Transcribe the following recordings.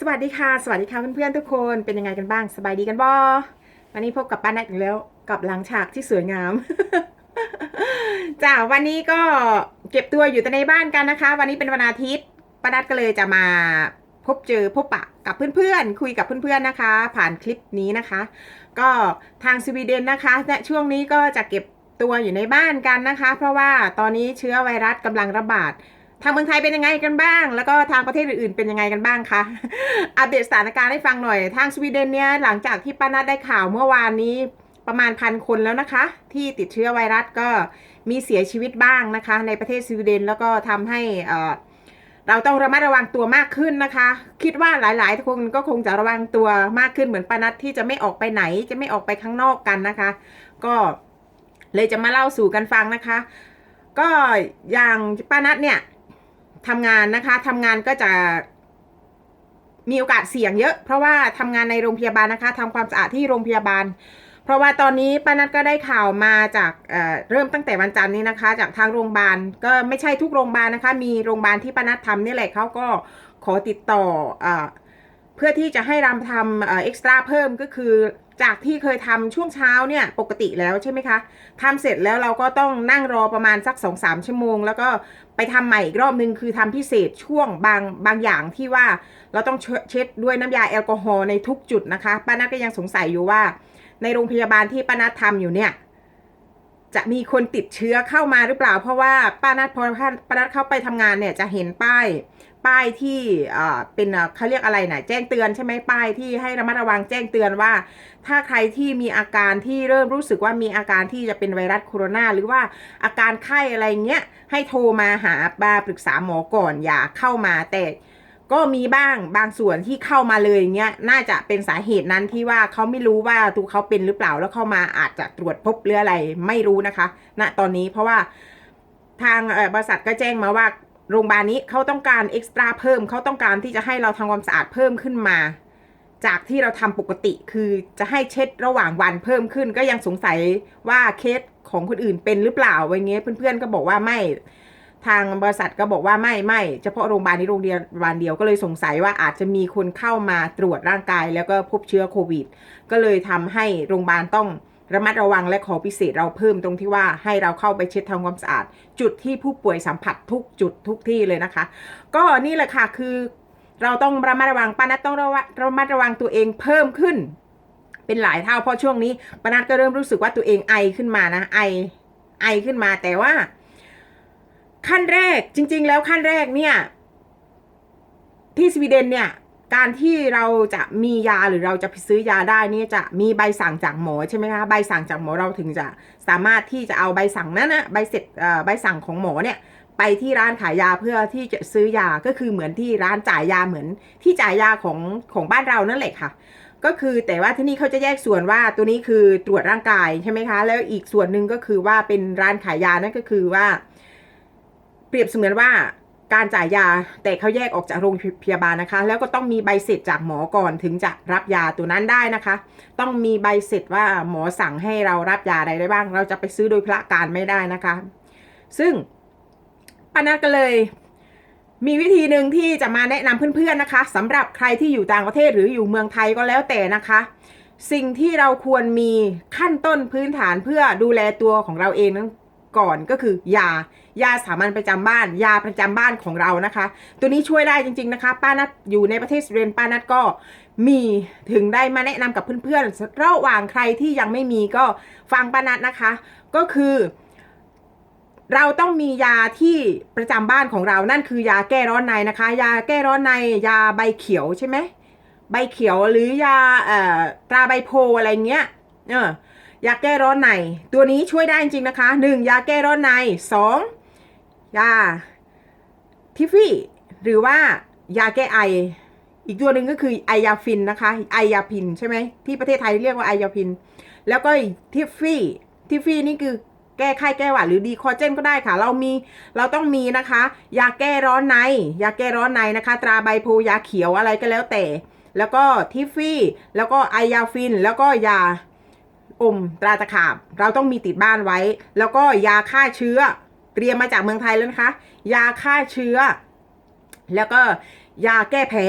สวัสดีค่ะ สวัสดีค่ะเพื่อนๆทุกคนเป็นยังไงกันบ้างสบายดีกันบ่วันนี้พบกับป้าแนทอีกแล้วกับหลังฉากที่สวยงาม จ้าวันนี้ก็เก็บตัวอยู่แต่ในบ้านกันนะคะ วันนี้เป็นวันอาทิตย์ป้าแนทก็เลยจะมาพบเจอพบปะกับเพื่อนๆ คุยกับเพื่อนๆนะคะ ผ่านคลิปนี้นะคะ ก็ทางสวีเดนนะคะและช่วงนี้ก็จะเก็บตัวอยู่ในบ้านกันนะคะ เพราะว่าตอนนี้เชื้อไวรัสกำลังระบาด ทางเมืองไทยเป็นยังไงกันบ้าง แล้วก็ทางประเทศอื่นๆเป็นยังไงกันบ้างคะอัปเดตสถานการณ์ให้ฟังหน่อย ทางสวีเดนเนี่ยหลังจากที่ป้านัดได้ข่าวเมื่อวานนี้ประมาณพันคนแล้วนะคะ ที่ติดเชื้อไวรัสก็มีเสียชีวิตบ้างนะคะ ในประเทศสวีเดนแล้วก็ทำให้เอ่เราต้องระมัดระวังตัวมากขึ้นนะคะ คิดว่าหลายๆคนก็คงจะระวังตัวมากขึ้นเหมือนป้านัดที่จะไม่ออกไปไหน จะไม่ออกไปข้างนอกกันนะคะ ก็เลยจะมาเล่าสู่กันฟังนะคะ ก็อย่างป้านัดเนี่ย ทำงานนะคะทำงานก็จะมีโอกาสเสี่ยงเยอะ เพราะว่าทำงานในโรงพยาบาลนะคะทำความสะอาดที่โรงพยาบาล เพราะว่าตอนนี้ป้านัทก็ได้ข่าวมาจากเเริ่มตั้งแต่วันจันทร์นี้นะคะ จากทางโรงพยาบาลก็ไม่ใช่ทุกโรงพยาบาลนะคะ มีโรงพยาบาลที่ป้านัททำนี่แหละเขาก็ขอติดต่ออ่อ เพื่อที่จะให้รำทำเอ็กซ์ตร้าเพิ่มก็คือจากที่เคยทำช่วงเช้าเนี่ยปกติแล้วใช่ไหมคะทำเสร็จแล้วเราก็ต้องนั่งรอประมาณสัก2อสามชั่วโมง แล้วก็ไปทำใหม่อีกรอบนึงคือทำพิเศษช่วงบางบางอย่างที่ว่าเราต้องเช็ดด้วยน้ำยาแอลกอฮอล์ในทุกจุดนะคะ ป้านัทก็ยังสงสัยอยู่ว่า ในโรงพยาบาลที่ป้านัททำอยู่เนี่ย จะมีคนติดเชื้อเข้ามาหรือเปล่า เพราะว่าป้านัทพอป้านัทเข้าไปทำงานเนี่ยจะเห็นป้าย ป้ายที่เอ่อเป็นเขาเรียกอะไรนะแจ้งเตือนใช่ไหมป้ายที่ให้ระมัดระวังแจ้งเตือนว่า ถ้าใครที่มีอาการที่เริ่มรู้สึกว่ามีอาการที่จะเป็นไวรัสโคโรนาหรือว่าอาการไข้อะไรเงี้ยให้โทรมาหามาปรึกษาหมอก่อนอย่าเข้ามาแต่ ก็มีบ้างบางส่วนที่เข้ามาเลยเงี้ยน่าจะเป็นสาเหตุนั้นที่ว่าเขาไม่รู้ว่าตัวเขาเป็นหรือเปล่าแล้วเข้ามาอาจจะตรวจพบหรืออะไรไม่รู้นะคะณตอนนี้เพราะว่าทางบริษัทก็แจ้งมาว่าโรงพยาบาลนี้เขาต้องการเอ็กซ์ตร้าเพิ่มเขาต้องการที่จะให้เราทำความสะอาดเพิ่มขึ้นมา จากที่เราทำปกติคือจะให้เช็ดระหว่างวันเพิ่มขึ้น ก็ยังสงสัยว่าเคสของคนอื่นเป็นหรือเปล่าไว้เงี้ยเพื่อนๆก็บอกว่าไม่ ทางบริษัทก็บอกว่าไม่ไม่เฉพาะโรงพยาบาลนี้โรงพยาบาลเดียวก็เลยสงสัยว่าอาจจะมีคนเข้ามาตรวจร่างกาย แล้วก็พบเชื้อโควิด ก็เลยทำให้โรงพยาบาลต้องระมัดระวังและขอพิเศษเราเพิ่มตรงที่ว่าให้เราเข้าไปเช็ดทำความสะอาด จุดที่ผู้ป่วยสัมผัสทุกจุดทุกที่เลยนะคะ ก็นี่แหละค่ะคือเราต้องระมัดระวังป้านัทต้องระวังระมัดระวังตัวเองเพิ่มขึ้น เป็นหลายเท่าเพราะช่วงนี้ป้านัทก็เริ่มรู้สึกว่าตัวเองไอขึ้นมานะไอไอขึ้นมาแต่ว่า ขั้นแรกจริง ๆ แล้วขั้นแรกเนี่ย ที่สวีเดนเนี่ย การที่เราจะมียาหรือเราจะไปซื้อยาได้เนี่ยจะมีใบสั่งจากหมอใช่ไหมคะใบสั่งจากหมอเราถึงจะสามารถที่จะเอาใบสั่งนั้นนะใบเสร็จใบสั่งของหมอเนี่ยไปที่ร้านขายยาเพื่อที่จะซื้อยาก็คือเหมือนที่ร้านจ่ายยาเหมือนที่จ่ายยาของของบ้านเรานั่นแหละค่ะ ก็คือแต่ว่าที่นี่เขาจะแยกส่วนว่าตัวนี้คือตรวจร่างกายใช่ไหมคะ แล้วอีกส่วนหนึ่งก็คือว่าเป็นร้านขายยานั่นก็คือว่า รียบเสมือนว่าการจ่ายยาแต่เขาแยกออกจากโรงพยาบาลนะคะ แล้วก็ต้องมีใบเสร็จจากหมอก่อนถึงจะรับยาตัวนั้นได้นะคะ ต้องมีใบเสร็จว่าหมอสั่งให้เรารับยาใดได้บ้าง เราจะไปซื้อโดยพระการไม่ได้นะคะ ซึ่งปานัทก็เลยมีวิธีหนึ่งที่จะมาแนะนำเพื่อนๆนะคะสำหรับใครที่อยู่ต่างประเทศหรืออยู่เมืองไทยก็แล้วแต่นะคะ สิ่งที่เราควรมีขั้นต้นพื้นฐานเพื่อดูแลตัวของเราเองนั้นก่อนก็คือยา ยาสามัญประจำบ้าน ยาประจำบ้านของเรานะคะ ตัวนี้ช่วยได้จริง ๆนะคะ ป้านัทอยู่ในประเทศสวีเดนป้านัทก็มีถึงได้มาแนะนำกับเพื่อนๆระหว่างใครที่ยังไม่มีก็ฟังป้านัทนะคะ ก็คือ เราต้องมียาที่ประจำบ้านของเรา นั่นคือยาแก้ร้อนในนะคะ ยาแก้ร้อนใน ยาใบเขียวใช่ไหมใบเขียวหรือยาเอ่อตราใบโพอะไรเงี้ยเออยาแก้ร้อนใน ตัวนี้ช่วยได้จริงๆนะคะหนึ่งยาแก้ร้อนในสอง ยาทิฟฟี่หรือว่ายาแก้ไอ อีกตัวหนึ่งก็คือไอยาฟินนะคะไอยาพินใช่ไหมที่ประเทศไทยเรียกว่าไอยาพิน แล้วก็ทิฟฟี่ทิฟฟี่นี่คือแก้ไข้แก้หวัดหรือดีคอเจนก็ได้ค่ะ เรามีเราต้องมีนะคะ ยาแก้ร้อนใน ยาแก้ร้อนในนะคะ ตราใบโพยาเขียวอะไรก็แล้วแต่ แล้วก็ทิฟฟี่ แล้วก็ไอยาฟิน แล้วก็ยาอมตราตะขาบ เราต้องมีติดบ้านไว้ แล้วก็ยาฆ่าเชื้อ เตรียมมาจากเมืองไทยแล้วนะคะ ยาฆ่าเชื้อ แล้วก็ยาแก้แพ้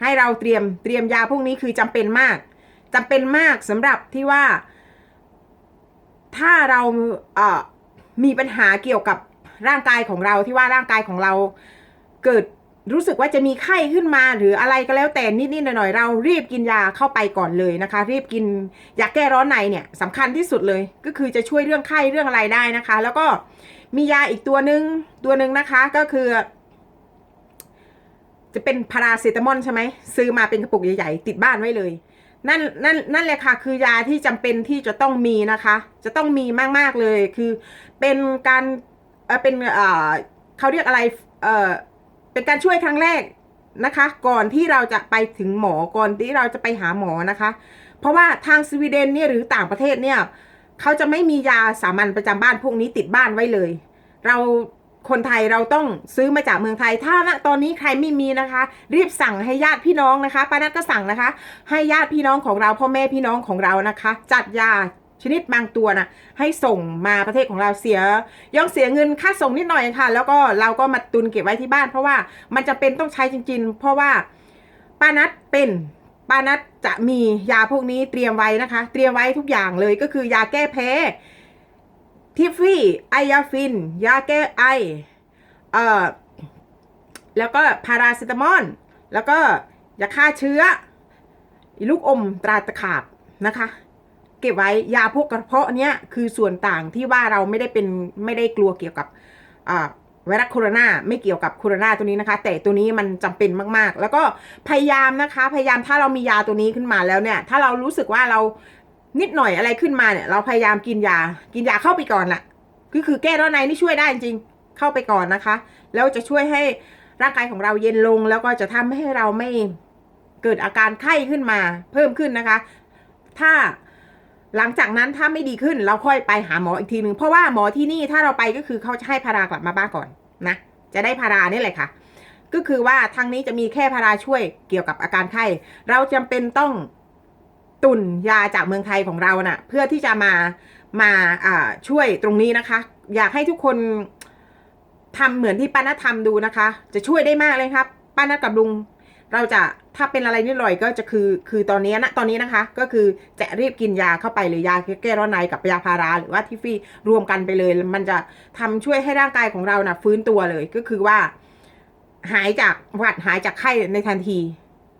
ให้เราเตรียมเตรียมยาพวกนี้คือจำเป็นมากจำเป็นมากสำหรับที่ว่า ถ้าเราเอ่อมีปัญหาเกี่ยวกับร่างกายของเราที่ว่าร่างกายของเราเกิด รู้สึกว่าจะมีไข้ขึ้นมาหรืออะไรก็แล้วแต่นิดๆหน่อยๆเรารีบกินยาเข้าไปก่อนเลยนะคะ รีบกินยาแก้ร้อนในเนี่ยสำคัญที่สุดเลย ก็คือจะช่วยเรื่องไข้เรื่องอะไรได้นะคะ แล้วก็มียาอีกตัวหนึ่งตัวหนึ่งนะคะก็คือ จะเป็นพาราเซตามอลใช่ไหมซื้อมาเป็นกระปุกใหญ่ๆติดบ้านไว้เลยนั่นนั่นนั่นแหละค่ะคือยาที่จำเป็นที่จะต้องมีนะคะ จะต้องมีมากๆเลยคือเป็นการเออเป็นเออเขาเรียกอะไร เป็นการช่วยครั้งแรกนะคะ ก่อนที่เราจะไปถึงหมอก่อนที่เราจะไปหาหมอนะคะ เพราะว่าทางสวีเดนเนี่ยหรือต่างประเทศเนี่ยเขาจะไม่มียาสามัญประจำบ้านพวกนี้ติดบ้านไว้เลย เราคนไทยเราต้องซื้อมาจากเมืองไทย ถ้าณตอนนี้ใครไม่มีนะคะ รีบสั่งให้ญาติพี่น้องนะคะป้านัทก็สั่งนะคะ ให้ญาติพี่น้องของเราพ่อแม่พี่น้องของเรานะคะ จัดยา ชนิดบางตัวนะให้ส่งมาประเทศของเราเสียย่องเสียเงินค่าส่งนิดหน่อยค่ะ แล้วก็เราก็มาตุนเก็บไว้ที่บ้าน เพราะว่ามันจะเป็นต้องใช้จริง ๆ เพราะว่าป้านัทเป็นป้านัทจะมียาพวกนี้เตรียมไว้นะคะ เตรียมไว้ทุกอย่างเลยก็คือยาแก้แพ้ทิฟฟี่ไอยาฟิน ยาแก้ไอเอ่อแล้วก็พาราเซตามอลแล้วก็ยาฆ่าเชื้อลูกอมตราตะขาบนะคะ เก็บไว้ยาพวกกระเพาะเนี้ยคือส่วนต่างที่ว่าเราไม่ได้เป็นไม่ได้กลัวเกี่ยวกับไวรัสโคโรนาไม่เกี่ยวกับโคโรนาตัวนี้นะคะ แต่ตัวนี้มันจำเป็นมากๆ แล้วก็พยายามนะคะ พยายามถ้าเรามียาตัวนี้ขึ้นมาแล้วเนี่ย ถ้าเรารู้สึกว่าเรานิดหน่อยอะไรขึ้นมาเนี่ย เราพยายามกินยากินยาเข้าไปก่อนละก็คือแก้ร้อนในนี่ช่วยได้จริงเข้าไปก่อนนะคะ แล้วจะช่วยให้ร่างกายของเราเย็นลง แล้วก็จะทำให้เราไม่เกิดอาการไข้ขึ้นมาเพิ่มขึ้นนะคะ ถ้า หลังจากนั้นถ้าไม่ดีขึ้นเราค่อยไปหาหมออีกทีหนึ่งเพราะว่าหมอที่นี่ถ้าเราไปก็คือเขาจะให้พารากลับมาบ้านก่อนนะจะได้พารานี่แหละค่ะ ก็คือว่าทางนี้จะมีแค่พาราช่วยเกี่ยวกับอาการไข้ เราจำเป็นต้องตุนยาจากเมืองไทยของเราน่ะ เพื่อที่จะมามาช่วยตรงนี้นะคะ อยากให้ทุกคนทำเหมือนที่ป้านัททำดูนะคะ จะช่วยได้มากเลยครับป้านัทกับลุง เราจะถ้าเป็นอะไรนิดหน่อยก็จะคือคือตอนนี้นะตอนนี้นะคะ ก็คือจะรีบกินยาเข้าไปหรือยาแก้ร้อนในกับยาพาราหรือว่าทิฟฟี่รวมกันไปเลย มันจะทำช่วยให้ร่างกายของเรานะ่ะฟื้นตัวเลยก็คือว่า หายจากหวัดหายจากไข้ในทันที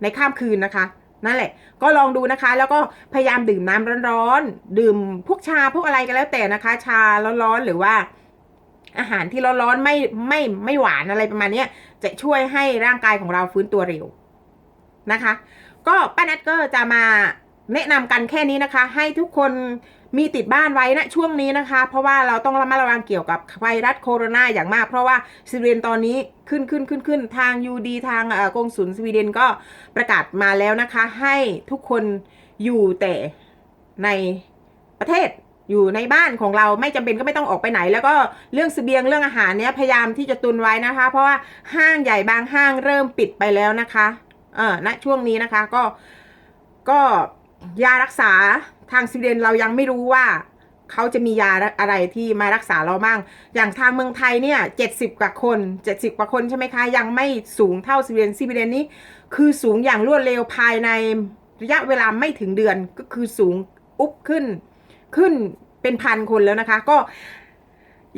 ในข้ามคืนนะคะนั่นแหละ ก็ลองดูนะคะ แล้วก็พยายามดื่มน้ำร้อนๆดื่มพวกชาพวกอะไรก็แล้วแต่นะคะ ชาร้อนๆหรือว่าอาหารที่ร้อนๆไม่ไม่ไม่หวานอะไรประมาณนี้จะช่วยให้ร่างกายของเราฟื้นตัวเร็ว นะคะ ก็ป้านัทก็จะมาแนะนำกันแค่นี้นะคะ ให้ทุกคนมีติดบ้านไว้นะช่วงนี้นะคะ เพราะว่าเราต้องระมัดระวังเกี่ยวกับไวรัสโคโรนาอย่างมาก เพราะว่าสวีเดนตอนนี้ขึ้นขึ้นขึ้นขึ้นทางยูดีทางเอ่อกงสุลสวีเดนก็ประกาศมาแล้วนะคะ ให้ทุกคนอยู่แต่ในประเทศอยู่ในบ้านของเราไม่จำเป็นก็ไม่ต้องออกไปไหน แล้วก็เรื่องสเสบียงเรื่องอาหารเนี้ยพยายามที่จะตุนไว้นะคะ เพราะว่าห้างใหญ่บางห้างเริ่มปิดไปแล้วนะคะ เออณช่วงนี้นะคะก็ก็ยารักษาทางสวีเดนเรายังไม่รู้ว่าเขาจะมียาอะไรที่มารักษาเราบ้าง อย่างทางเมืองไทยเนี่ยเจ็ดสิบกว่าคนเจ็ดสิบกว่าคนใช่ไหมคะ ยังไม่สูงเท่าสวีเดนสวีเดนนี้ คือสูงอย่างรวดเร็วภายในระยะเวลาไม่ถึงเดือนก็คือสูง อุ๊บขึ้นขึ้นเป็นพันคนแล้วนะคะ ก็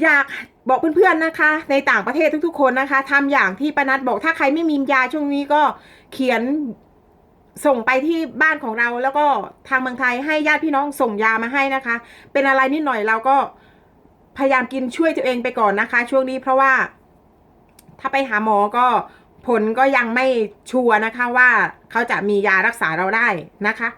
อยากบอกเพื่อนๆนะคะ ในต่างประเทศทุกๆ คนนะคะทำอย่างที่ปนัดบอกถ้าใครไม่มียาช่วงนี้ก็เขียนส่งไปที่บ้านของเราแล้วก็ทางเมืองไทยให้ญาติพี่น้องส่งยามาให้นะคะ เป็นอะไรนิดหน่อยเราก็พยายามกินช่วยตัวเองไปก่อนนะคะ ช่วงนี้เพราะว่า ถ้าไปหาหมอก็ผลก็ยังไม่ชัวร์นะคะว่าเขาจะมียารักษาเราได้นะคะ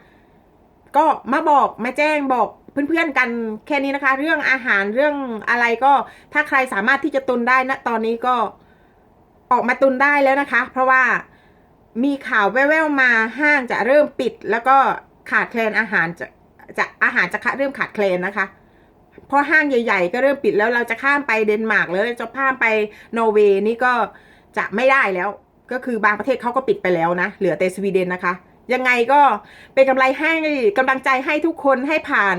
ก็มาบอกมาแจ้งบอก เพื่อนๆกันแค่นี้นะคะ เรื่องอาหารเรื่องอะไรก็ถ้าใครสามารถที่จะตุนได้นะตอนนี้ก็ออกมาตุนได้แล้วนะคะ เพราะว่ามีข่าวแว่วๆมาห้างจะเริ่มปิด แล้วก็ขาดแคลนอาหารจะจะอาหารจะเริ่มขาดแคลนนะคะเพราะห้างใหญ่ ๆ ก็เริ่มปิดแล้วเราจะข้ามไปเดนมาร์กแล้วจะข้ามไปนอร์เวย์นี่ก็จะไม่ได้แล้ว ก็คือบางประเทศเขาก็ปิดไปแล้วนะ เหลือแต่สวีเดนนะคะ ยังไงก็เป็นกำไรให้กำลังใจให้ทุกคนให้ผ่าน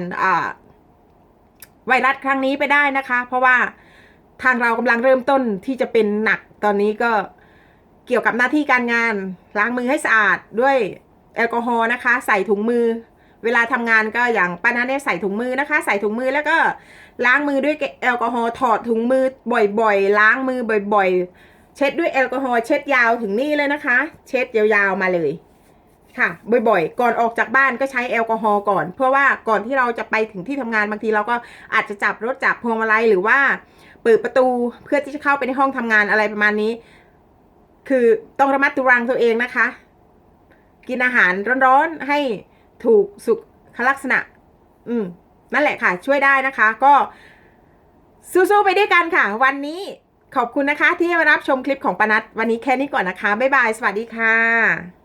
ไวรัสครั้งนี้ไปได้นะคะ เพราะว่าทางเรากำลังเริ่มต้นที่จะเป็นหนักตอนนี้ก็เกี่ยวกับหน้าที่การงานล้างมือให้สะอาดด้วยแอลกอฮอล์นะคะ ใส่ถุงมือ เวลาทำงานก็อย่างป้านัทเนี่ยใส่ถุงมือนะคะ ใส่ถุงมือแล้วก็ล้างมือด้วยแอลกอฮอล์ถอดถุงมือบ่อยๆ ล้างมือบ่อย ๆ เช็ดด้วยแอลกอฮอล์เช็ดยาวถึงนี่เลยนะคะ เช็ดยาวๆมาเลย ค่ะ บ่อยๆ ก่อนออกจากบ้านก็ใช้แอลกอฮอล์ก่อน เพื่อว่าก่อนที่เราจะไปถึงที่ทำงานบางทีเราก็อาจจะจับรถจับพวงมาลัยหรือว่าเปิดประตูเพื่อที่จะเข้าไปในห้องทำงานอะไรประมาณนี้ คือต้องระมัดระวังตัวเองนะคะ กินอาหารร้อนๆให้ถูกสุขลักษณะ อืม นั่นแหละค่ะ ช่วยได้นะคะ ก็สู้ๆไปด้วยกันค่ะ วันนี้ขอบคุณนะคะ ที่มารับชมคลิปของปานัทวันนี้แค่นี้ก่อนนะคะบ๊ายบายสวัสดีค่ะ